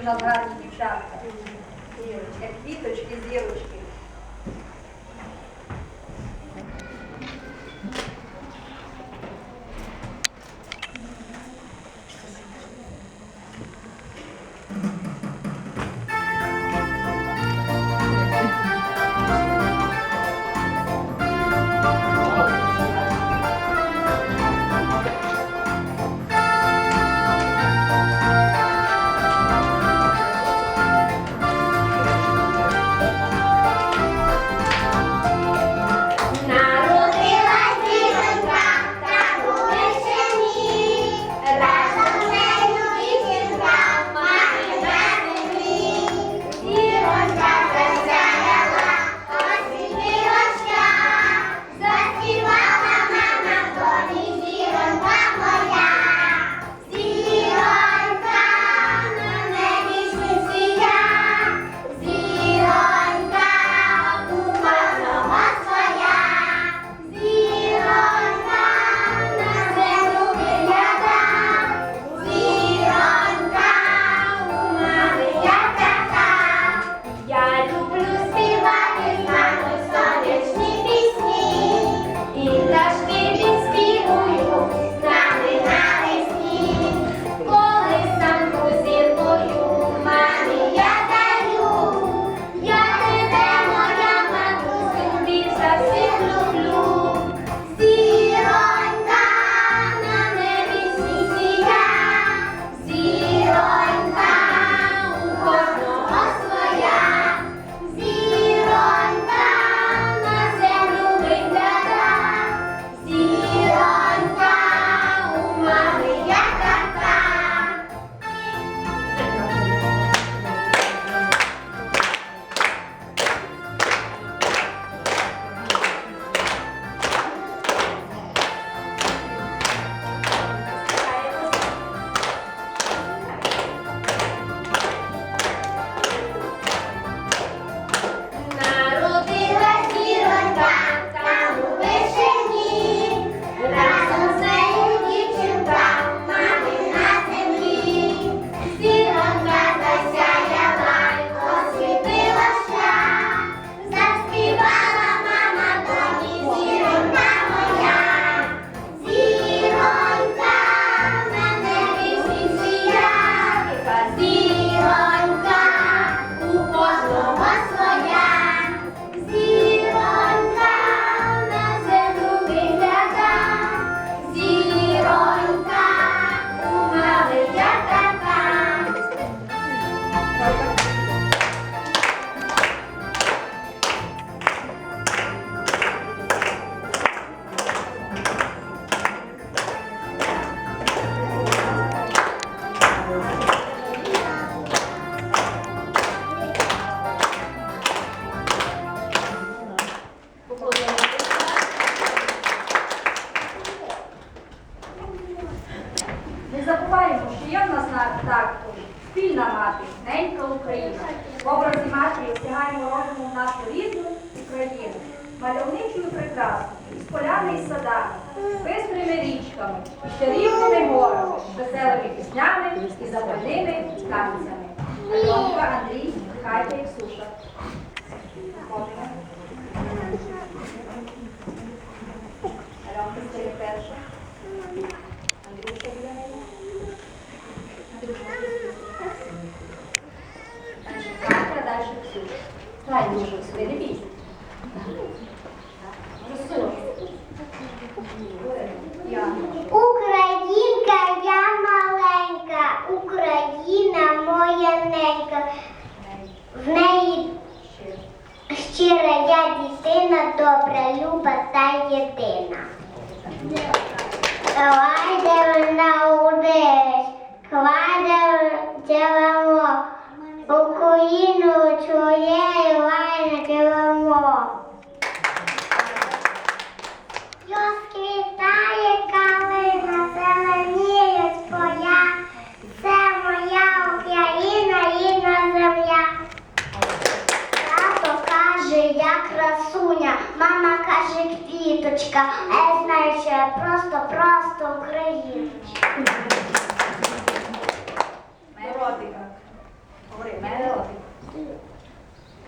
У нас гарні дівчатка, як квіточки, зірочки. день про В образі матері встигаємо розуму нашу рідну Україну, мальовничою прекрасну, з полями і садами, пистрими річками, щарівними горами, веселими піснями і запальними танцями. Альонка Андрій, Катя і Суша. Альонка стає перша. Андрюша біля. Правильно, не бійся. Українка я маленька, Україна моя ненька. В неї щира я дитина, добра, люба та єдина. Кладе вона у десь, Україну мама каже квіточка, а я знаю, що я просто-просто україночка. Мелодика. Говори, мелодика.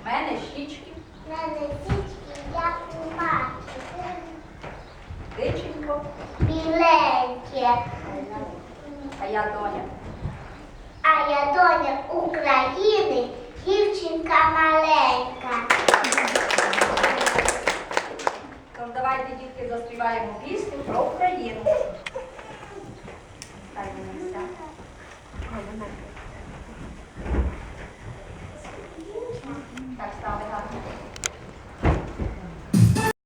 У мене щічки. У мене щічки, я у. Диченько. Біленьке. А я доня. А я доня України, дівчинка маленька. Давайте, дітки, заспіваємо пісню про Україну.